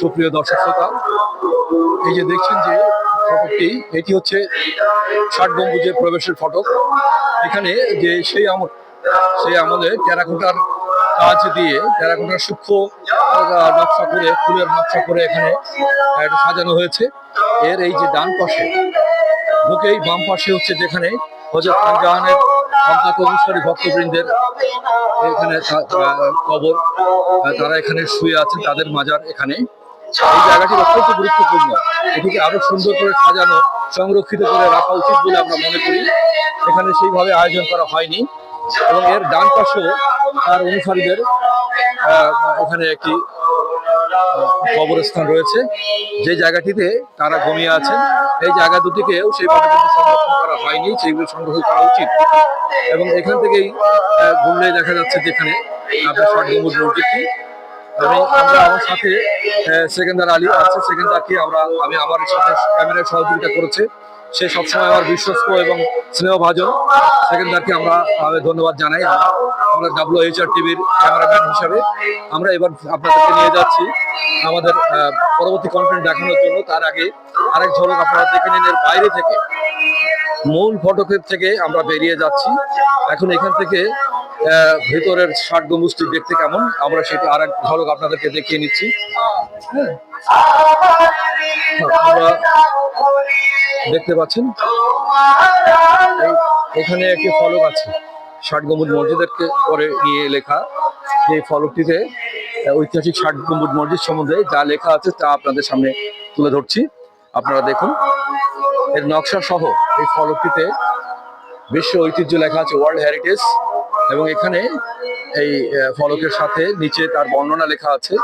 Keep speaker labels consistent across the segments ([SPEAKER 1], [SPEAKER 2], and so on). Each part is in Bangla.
[SPEAKER 1] সুপ্রিয় দর্শক শ্রোতা, এই যে দেখছেন যে ফটকটি, এটি হচ্ছে ষাট গম্বুজের প্রবেশের ফটক। এখানে যে সেই আমল, সেই আমলে টেরাকোটার কাজ দিয়ে টেরাকোটার সূক্ষ্ম নকশা করে, ফুলের নকশা করে এখানে সাজানো হয়েছে। এর এই যে ডান পাশে, ঢুকেই বাম পাশে হচ্ছে যেখানে হজরত খান জাহানের অজ্ঞাত অনুসারী ভক্তবৃন্দের এখানে কবর। তারা এখানে শুয়ে আছেন তাদের মাজার এখানে। এই জায়গাটি অত্যন্ত গুরুত্বপূর্ণ। এটিকে আরও সুন্দর করে সাজানো সংরক্ষিত করে রাখা উচিত বলে আমরা মনে করি। এখানে সেইভাবে আয়োজন করা হয়নি। এবং এর ডান পাশেও তার অনুসারীদের এখানে একটি কবরস্থান রয়েছে। যে জায়গাটিতে তারা ঘুমিয়ে আছেন এই জায়গা দুটিকেও সেইভাবে কিন্তু সংরক্ষণ করা হয়নি, সেইগুলো সংগ্রহ করা উচিত। এবং এখান থেকেই ঘুরলে দেখা যাচ্ছে যেখানে আপনার ষাট গম্বুজ মসজিদটি। আমি আমরা আমার সাথে সেকেন্দার আলী আছে। সেকেন্দারকে আমরা আমি আমার সাথে ক্যামেরায় সহযোগিতা করেছে। সে সবসময় আমার বিশ্বস্ত এবং স্নেহভাজন। সেকেন্দারকে আমরা ধন্যবাদ জানাই। আমরা- আমরা ডাব্লিউ এইচ আর টিভির ক্যামেরাম্যান হিসাবে আমরা এবার আপনাদেরকে নিয়ে যাচ্ছি। আমাদের পরবর্তী কন্টেন্ট দেখানোর জন্য। তার আগে আরেক ঝলক আপনারা দেখে নিন এর বাইরে থেকে। মূল ফটকের থেকে আমরা বেরিয়ে যাচ্ছি। এখন এখান থেকে ভেতরের ষাট গম্বুজটি দেখতে কেমন? আমরা সেটা আর এক ঝলক আপনাদেরকে দেখিয়ে নিচ্ছি। হ্যাঁ। দেখতে পাচ্ছেন? এখানে একটি ফলক আছে। ষাট গম্বুজ মসজিদেরকে পরে নিয়ে লেখা। যে ফলকটিতে ঐতিহাসিক ষাট গম্বুজ মসজিদ সম্বন্ধে যা লেখা আছে তা আপনাদের সামনে তুলে ধরছি। আপনারা দেখুন, এর নকশা সহ এই ফলকটিতে বিশ্ব ঐতিহ্য লেখা আছে ওয়ার্ল্ড হেরিটেজ এবং এখানে এই ফলকের সাথে নিচে তার বর্ণনা লেখা আছে,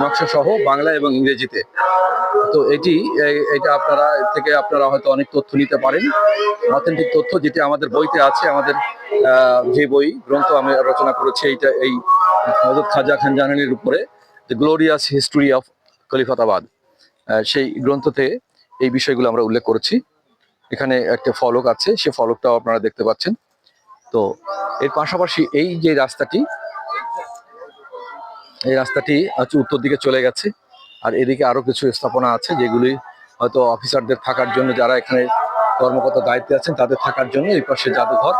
[SPEAKER 1] নকশা সহ বাংলা এবং ইংরেজিতে। তো এটি এটা আপনারা থেকে আপনারা হয়তো অনেক তথ্য নিতে পারেন। অথেন্টিক তথ্য যেটি আমাদের বইতে আছে আমাদের যে বই গ্রন্থ আমি রচনা করেছি এইটা এই হজরত খাজা খান জাহানের উপরে the glorious history of Khalifatabad ah, সেই গ্রন্থতে এই বিষয়গুলো আমরা উল্লেখ করেছি। এখানে একটা ফলক আছে সে ফলকটাও আপনারা দেখতে পাচ্ছেন। তো এর পাশাপাশি এই যে রাস্তাটি এই রাস্তাটি হচ্ছে উত্তর দিকে চলে গেছে। আর এদিকে আরও কিছু স্থাপনা আছে যেগুলি হয়তো অফিসারদের থাকার জন্য যারা এখানে কর্মকর্তা দায়িত্বে আছেন তাদের থাকার জন্য এই পাশে জাদুঘর।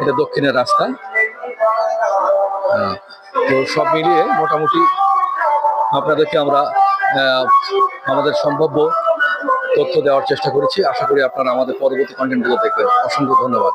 [SPEAKER 1] এটা দক্ষিণের রাস্তা। আহ, তো সব মিলিয়ে মোটামুটি আপনাদেরকে আমরা আমাদের সম্ভাব্য তথ্য দেওয়ার চেষ্টা করেছি। আশা করি আপনারা আমাদের পরবর্তী কন্টেন্টগুলো দেখবেন। অসংখ্য ধন্যবাদ।